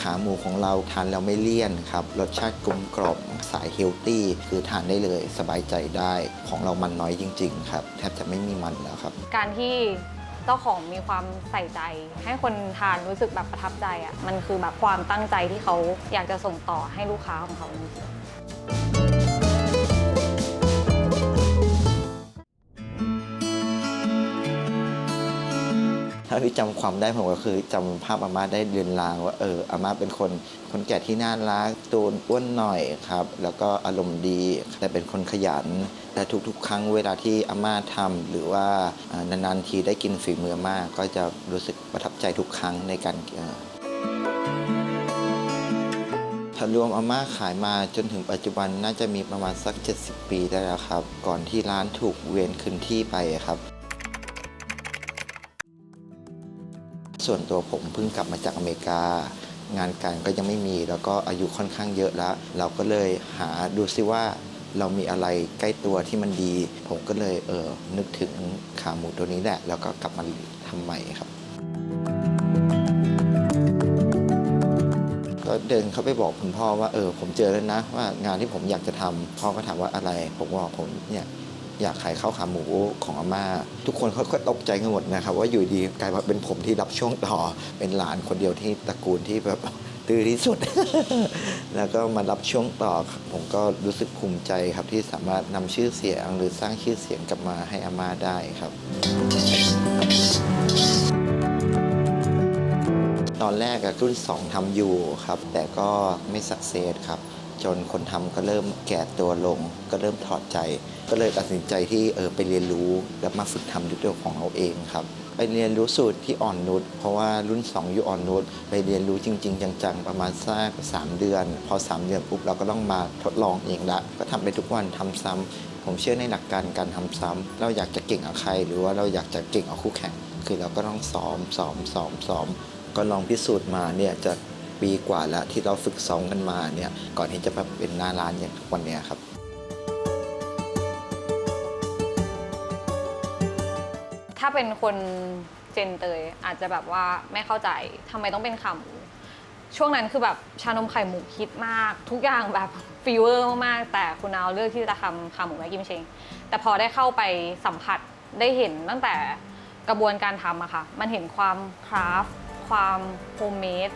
ขาหมูของเราทานแล้วไม่เลี่ยนครับ รสชาติกลมกล่อมสายเฮลตี้คือทานได้เลยสบายใจได้ของเรามันน้อยจริง ๆ ครับ แทบจะไม่มีมันแล้วครับ การที่เจ้าของมีความใส่ใจ ให้คนทานรู้สึกแบบประทับใจอะ่ะมันคือแบบความตั้งใจที่เขาอยากจะส่งต่อให้ลูกค้าของเขาจริงๆ ถ้าที่จำความได้ผมก็คือจำภาพอาม่าได้เดือนลางว่าเอออาม่าเป็นคนคนแก่ที่น่ารักตูนอ้วนหน่อยครับ แล้วก็อารมณ์ดีแต่เป็นคนขยัน แต่ทุกๆ ครั้งเวลาที่อาม่าทำหรือว่านานๆทีได้กินฝีมืออาม่าก็จะรู้สึกประทับใจทุกครั้งในการเอ่อถ้ารวมอาม่าขายมาจนถึงปัจจุบันน่าจะมีประมาณสัก 70 ปีได้แล้วครับ ก่อนที่ร้านถูกเวียนคืนที่ไปครับ ส่วนตัวผมเพิ่งกลับมาจากอเมริกา งานการก็ยังไม่มี แล้วก็อายุค่อนข้างเยอะแล้ว เราก็เลยหาดูซิว่าเรามีอะไรใกล้ตัวที่มันดี ผมก็เลยเออนึกถึงขาหมูตัวนี้แหละ แล้วก็กลับมาทำใหม่ครับก็เดินเข้าไปบอกคุณพ่อว่าเออผมเจอแล้วนะว่างานที่ผมอยากจะทำพ่อก็ถามว่าอะไร ผมบอกผมเนี่ย อยากขายข้าวขาหมูของอาม่า ทุกคนเขาก็ตกใจกันหมดนะครับ ว่าอยู่ดีกลายมาเป็นผมที่รับช่วงต่อเป็นหลานคนเดียวที่ตระกูลที่แบบตื้อที่สุด แล้วก็มารับช่วงต่อ ผมก็รู้สึกภูมิใจครับที่สามารถนำชื่อเสียงหรือสร้างชื่อเสียงกลับมาให้อาม่าได้ครับตอนแรกรุ่น 2ทำอยู่ครับ แต่ก็ไม่สักเซสครับ จนคนทำก็เริ่มแก่ตัวลง ก็เริ่มถอดใจ ก็เลยตัดสินใจที่เออไปเรียนรู้แล้วมาฝึกทำด้วยตัวของเราเองครับไปเรียนรู้สูตรที่อ่อนนุชเพราะว่ารุ่น 2 อยู่อ่อนนุชไปเรียนรู้จริง ๆ จังๆ ประมาณสัก3เดือน พอ 3 เดือนปุ๊บเราก็ต้องมาทดลองเองละ ก็ทำไปทุกวันทำซ้ำผมเชื่อในหลักการการทำซ้ำเราอยากจะเก่งกับใคร หรือว่าเราอยากจะเก่งกับคู่แข่ง คือเราก็ต้องซ้อมซ้อมซ้อมซ้อมก็ลองพิสูจน์มาเนี่ยจะ ปีกว่าแล้วที่เราฝึกซ้อมกันมาเนี่ยก่อนที่จะมาเป็นหน้าร้านอย่างทุกวันนี้ครับ ถ้าเป็นคนเจนเตยอาจจะแบบว่าไม่เข้าใจทำไมต้องเป็นขาหมู ช่วงนั้นคือแบบชานมไข่หมูฮิตมาก ทุกอย่างแบบฟีเวอร์มากๆ แต่คุณเอาเลือกที่จะทำขาหมูแม่กิมเชงแต่พอได้เข้าไปสัมผัสได้เห็นตั้งแต่กระบวนการทำอะค่ะ มันเห็นความคราฟ ความโฮมเมด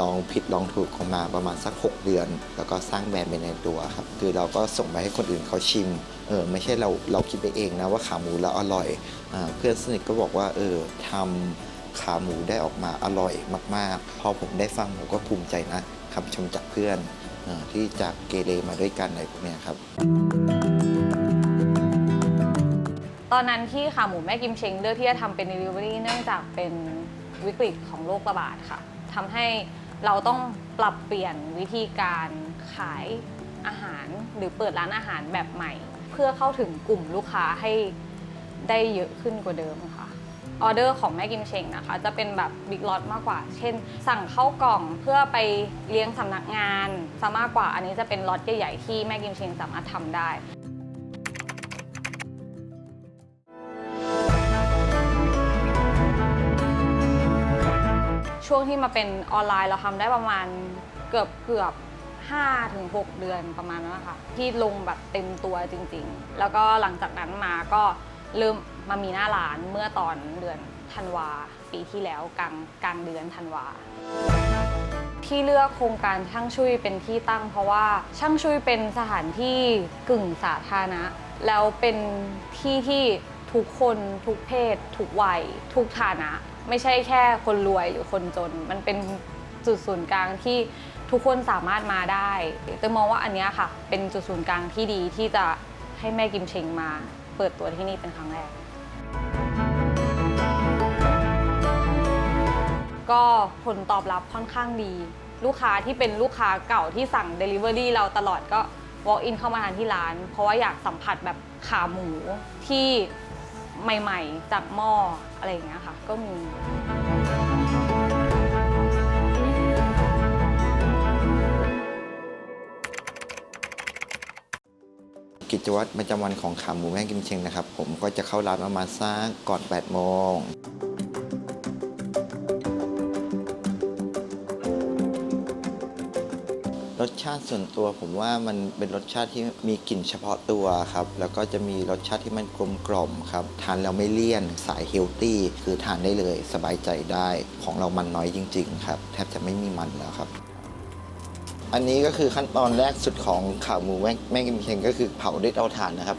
ลองผิดลองถูกของมาประมาณสัก 6 เดือน แล้วก็สร้างแบรนด์เป็นในตัวครับ คือเราก็ส่งไปให้คนอื่นเขาชิมเออไม่ใช่เราเราคิดไปเองนะว่าขาหมูแล้วอร่อยอเพื่อนสนิทก็บอกว่าเออทำขาหมูได้ออกมาอร่อยมากๆ พอผมได้ฟังผมก็ภูมิใจนะคำชมจากเพื่อนอที่จากเกเรมาด้วยกันอะไรพวกนี้ครับ ตอนนั้นที่ขาหมูแม่กิมเชงเลือกที่จะทำเป็น Delivery เนื่องจากเป็นวิกฤตของโรคระบาดค่ะ ทำให้เราต้องปรับเปลี่ยนวิธีการขายอาหารหรือเปิดร้านอาหารแบบใหม่ เพื่อเข้าถึงกลุ่มลูกค้าให้ได้เยอะขึ้นกว่าเดิมค่ะออเดอร์ของแม่กิมเชงนะคะ จะเป็นแบบบิ๊กล็อตมากกว่า เช่น สั่งเข้ากล่องเพื่อไปเลี้ยงสำนักงานซะมากกว่าอันนี้จะเป็นล็อตใหญ่ๆที่แม่กิมเชงสามารถทำได้ ช่วงที่มาเป็นออนไลน์เราทำได้ประมาณเกือบเกือบ5ถึง6เดือนประมาณนั้นนะคะที่ลงแบบเต็มตัวจริงๆ แล้วก็หลังจากนั้นมาก็เริ่มมามีหน้าร้านเมื่อตอนเดือนธันวาปีที่แล้วกลางกลางเดือนธันวาที่เลือกโครงการช่างชุยเป็นที่ตั้ง เพราะว่าช่างชุยเป็นสถานที่กึ่งสาธารณะ แล้วเป็นที่ที่ทุกคนทุกเพศ ทุกวัย ทุกฐานะ ไม่ใช่แค่คนรวยหรือคนจน มันเป็นจุดศูนย์กลางที่ทุกคนสามารถมาได้เตยมองว่าอันนี้ค่ะ เป็นจุดศูนย์กลางที่ดีที่จะให้แม่กิมเชงมา เปิดตัวที่นี่เป็นครั้งแรก ก็ผลตอบรับค่อนข้างดี ลูกค้าที่เป็นลูกค้าเก่าที่สั่ง Delivery เราตลอดก็ walk in เข้ามาทานที่ร้าน เพราะว่าอยากสัมผัสแบบขาหมูที่ ใหม่ๆ จากหม้ออะไรอย่างเงี้ยค่ะ ก็มี กิจวัตรประจำวันของขาหมูแม่กิมเชงนะครับ ผมก็จะเข้าร้านประมาณสักก่อน 8 โมง รสชาติส่วนตัวผมว่ามันเป็นรสชาติที่มีกลิ่นเฉพาะตัวครับ แล้วก็จะมีรสชาติที่มันกลมกล่อมครับ ทานแล้วไม่เลี่ยนสายเฮลตี้คือทานได้เลยสบายใจได้ของเรามันน้อยจริง ๆ ครับ แทบจะไม่มีมันแล้วครับ อันนี้ก็คือขั้นตอนแรกสุดของข่าหมูแม่แม่กิมเชงก็คือเผาด้วยเตาถ่านนะครับ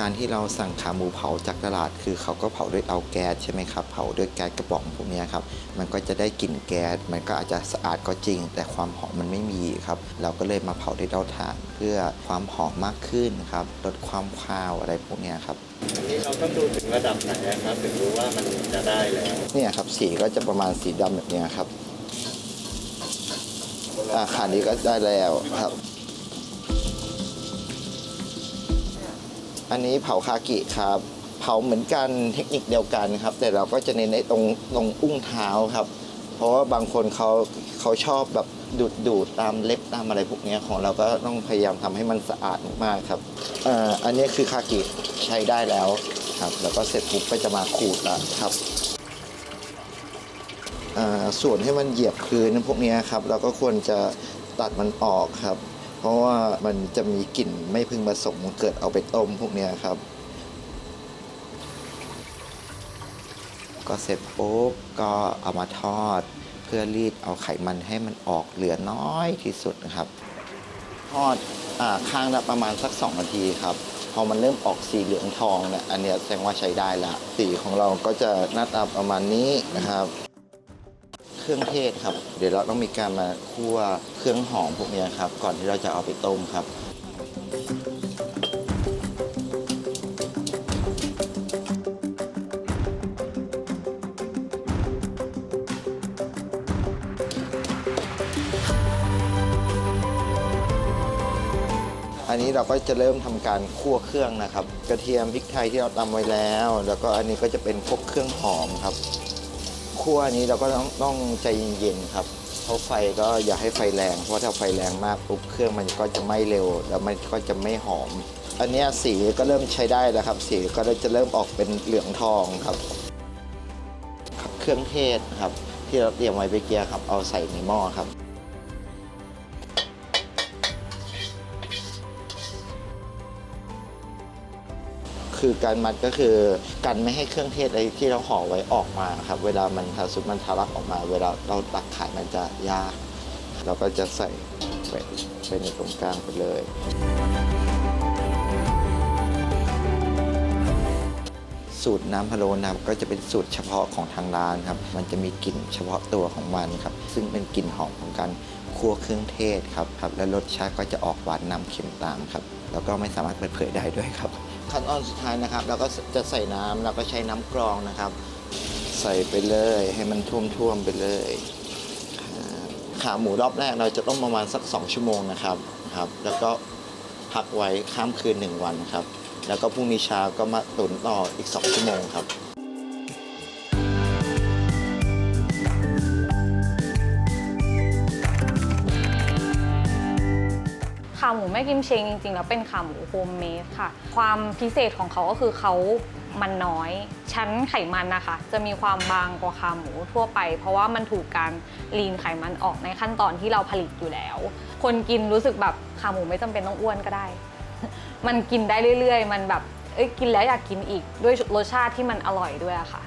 การที่เราสั่งขาหมูเผาจากตลาด คือเขาก็เผาด้วยเตาแก๊สใช่ไหมครับเผาด้วยแก๊สกระป๋องพวกเนี้ยครับมันก็จะได้กลิ่นแก๊สมันก็อาจจะสะอาดก็จริง แต่ความหอมมันไม่มีครับเราก็เลยมาเผาด้วยเตาถ่าน เพื่อความหอมมากขึ้นครับลดความคาวอะไรพวกเนี้ยครับอันนี้เราต้องดูถึงระดับไหนอะครับถึงรู้ว่ามันจะได้แล้วเนี่ยครับสีก็จะประมาณสีดำแบบเนี้ยครับอ่าขานี้ก็ได้แล้วครับ อันนี้เผาคากิครับ เผาเหมือนกันเทคนิคเดียวกันครับ แต่เราก็จะเน้นในตรงตรงอุ้งเท้าครับ เพราะว่าบางคนเขาเขาชอบแบบดูดดูดตามเล็บตามอะไรพวกนี้ของเราก็ต้องพยายามทำให้มันสะอาดมากครับอ่อันนี้คือคากิใช้ได้แล้วครับ แล้วก็เสร็จปุ๊บก็จะมาขูดแล้วครับส่วนให้มันเหยียบพื้นพวกนี้ครับ เราก็ควรจะตัดมันออกครับ ราะว่ามันจะมีกลิ่นไม่พึงประสงค์เกิดเอาไปต้มพวกเนี้ยครับ ก็เสร็จปุ๊บก็เอามาทอด เพื่อรีดเอาไขมันให้มันออกเหลือน้อยที่สุดนะครับ ทอดอข้างละประมาณสัก 2 นาทีครับพอมันเริ่มออกสีเหลืองทองเนี่ยอันเนี้ยแสดงว่าใช้ได้ละสีของเราก็จะหน้าตาประมาณนี้นะครับ เครื่องเทศครับ เดี๋ยวเราต้องมีการมาคั่วเครื่องหอมพวกนี้ครับ ก่อนที่เราจะเอาไปต้มครับอันนี้เราก็จะเริ่มทำการคั่วเครื่องนะครับ กระเทียมพริกไทยที่เราตำไว้แล้ว แล้วก็อันนี้ก็จะเป็นพวกเครื่องหอมครับ คั่วนี้เราก็ต้องต้องใจเย็นๆครับ เพราะไฟก็อย่าให้ไฟแรง เพราะถ้าไฟแรงมากปุ๊บเครื่องมันก็จะไหม้เร็ว แล้วมันก็จะไม่หอม อันนี้สีก็เริ่มใช้ได้แล้วครับ สีก็จะเริ่มออกเป็นเหลืองทองครับ เครื่องเทศครับ ที่เราเตรียมไว้เมื่อกี้ครับ เอาใส่ในหม้อครับ คือการมัดก็คือกันไม่ให้เครื่องเทศอะไรที่เราห่อไว้ออกมาครับ เวลามันถ้าสุดมันทะลักออกมา เวลาเราตักขายมันจะยาก เราก็จะใส่ไปไปในตรงกลางไปเลย สูตรน้ำพะโล้น้ำก็จะเป็นสูตรเฉพาะของทางร้านครับ มันจะมีกลิ่นเฉพาะตัวของมันครับ ซึ่งเป็นกลิ่นหอมของการคั่วเครื่องเทศครับครับ และรสชาติก็จะออกหวานนำเค็มตามครับ แล้วก็ไม่สามารถเปิดเผยได้ด้วยครับ ขั้นตอนสุดท้ายนะครับ เราก็จะใส่น้ำเราก็ใช้น้ำกรองนะครับ ใส่ไปเลยให้มันท่วมๆไปเลยขาหมูรอบแรกเราจะต้มประมาณสัก 2 ชั่วโมงนะครับครับ แล้วก็พักไว้ข้ามคืน 1 วันครับ แล้วก็พรุ่งนี้เช้าก็มาตุ๋นต่ออีก 2 ชั่วโมงครับ ขาหมูแม่กิมเชงจริงๆ แล้วเป็นขาหมูโฮมเมดค่ะ ความพิเศษของเขาก็คือเขามันน้อย ชั้นไขมันนะคะ จะมีความบางกว่าขาหมูทั่วไป เพราะว่ามันถูกการลีนไขมันออกในขั้นตอนที่เราผลิตอยู่แล้ว คนกินรู้สึกแบบขาหมูไม่จำเป็นต้องอ้วนก็ได้ มันกินได้เรื่อย ๆ มันแบบเอ้ยกินแล้วอยากกินอีกด้วยรสชาติที่มันอร่อยด้วยอะค่ะ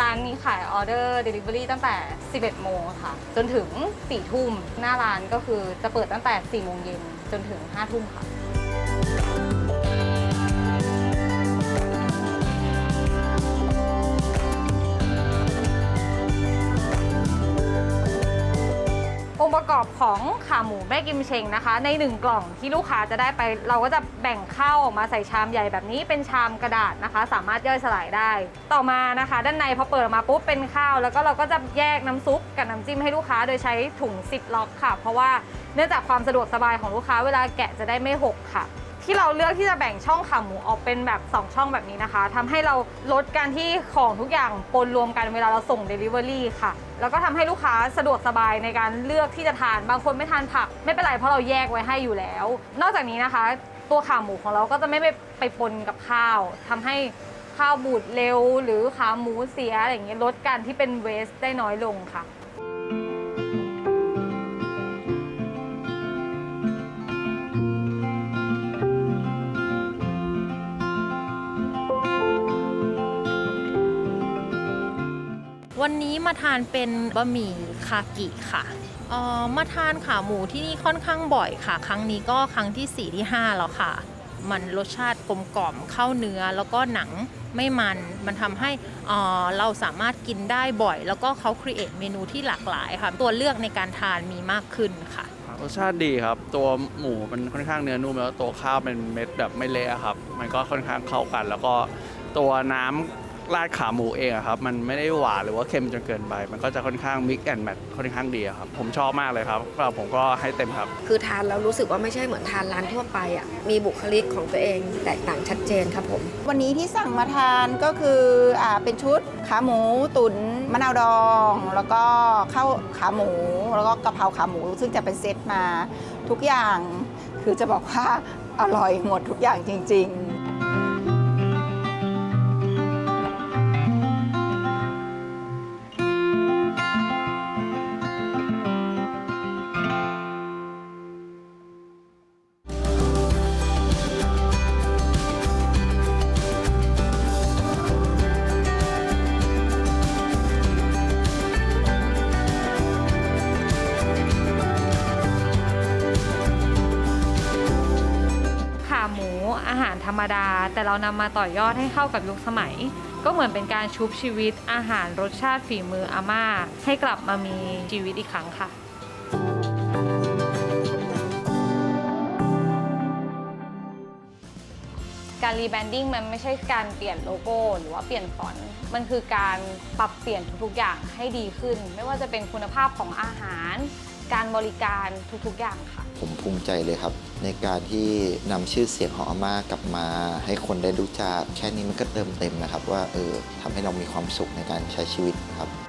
ร้านนี้ขายออเดอร์เดลิเวอรี่ตั้งแต่ 11 โมงค่ะ จนถึง 4 ทุ่ม หน้าร้านก็คือจะเปิดตั้งแต่ 4 โมงเย็นจนถึง 5 ทุ่มค่ะ องค์ประกอบของขาหมูแม่กิมเชงนะคะ ใน 1 กล่องที่ลูกค้าจะได้ไป เราก็จะแบ่งข้าวออกมาใส่ชามใหญ่แบบนี้เป็นชามกระดาษนะคะ สามารถย่อยสลายได้ ต่อมานะคะ ด้านในพอเปิดออกมาปุ๊บเป็นข้าว แล้วก็เราก็จะแยกน้ำซุปกับน้ำจิ้มให้ลูกค้าโดยใช้ถุงซิปล็อกค่ะ เพราะว่าเนื่องจากความสะดวกสบายของลูกค้าเวลาแกะจะได้ไม่หกค่ะ ที่เราเลือกที่จะแบ่งช่องขาหมูออกเป็นแบบ 2 ช่องแบบนี้นะคะทำให้เราลดการที่ของทุกอย่างปนรวมกันเวลาเราส่ง Delivery ค่ะ แล้วก็ทำให้ลูกค้าสะดวกสบายในการเลือกที่จะทาน บางคนไม่ทานผัก ไม่เป็นไรเพราะเราแยกไว้ให้อยู่แล้ว นอกจากนี้นะคะ ตัวขาหมูของเราก็จะไม่ไปไปปนกับข้าวทำให้ข้าวบูดเร็ว หรือขาหมูเสียอะไรอย่างเงี้ยลดการที่เป็นเวสได้น้อยลงค่ะ วันนี้มาทานเป็นบะหมี่คากิค่ะออมาทานขาหมูที่นี่ค่อนข้างบ่อยค่ะ ครั้งนี้ก็ครั้งที่4ที่5แล้วค่ะ มันรสชาติกลมกล่อมเข้าเนื้อ แล้วก็หนังไม่มัน มันทำให้เราสามารถกินได้บ่อย แล้วก็เขาครีเอทเมนูที่หลากหลายค่ะ ตัวเลือกในการทานมีมากขึ้นค่ะ รสชาติดีครับ ตัวหมูมันค่อนข้างเนื้อนุ่มแล้วตัวข้าวเป็นเม็ดแบบไม่เละอะครับ มันก็ค่อนข้างเข้ากัน แล้วก็ตัวน้ำ ราดขาหมูเองอะครับ มันไม่ได้หวานหรือว่าเค็มจนเกินไป มันก็จะค่อนข้างมิกแอนด์แมทค่อนข้างดีอะครับ ผมชอบมากเลยครับก็ผมก็ให้เต็มครับ คือทานแล้วรู้สึกว่าไม่ใช่เหมือนทานร้านทั่วไปอะ มีบุคลิกของตัวเองแตกต่างชัดเจนครับผม วันนี้ที่สั่งมาทานก็คืออ่าเป็นชุดขาหมูตุ๋นมะนาวดอง แล้วก็ข้าวขาหมู แล้วก็กะเพราขาหมู ซึ่งจะเป็นเซตมาทุกอย่าง คือจะบอกว่าอร่อยหมดทุกอย่างจริง ๆ อาหารธรรมดา แต่เรานำมาต่อยอดให้เข้ากับยุคสมัย ก็เหมือนเป็นการชุบชีวิตอาหารรสชาติฝีมืออาม่า ให้กลับมามีชีวิตอีกครั้งค่ะการรีแบรนดิ้งมันไม่ใช่การเปลี่ยนโลโก้ หรือว่าเปลี่ยนฟอนต์ มันคือการปรับเปลี่ยนทุกๆอย่างให้ดีขึ้น ไม่ว่าจะเป็นคุณภาพของอาหาร การบริการทุกๆอย่างค่ะ ผมภูมิใจเลยครับ ในการที่นำชื่อเสียงของอาม่ากลับมา ให้คนได้รู้จักแค่นี้มันก็เติมเต็มนะครับ ว่าเออทำให้เรามีความสุขในการใช้ชีวิตครับ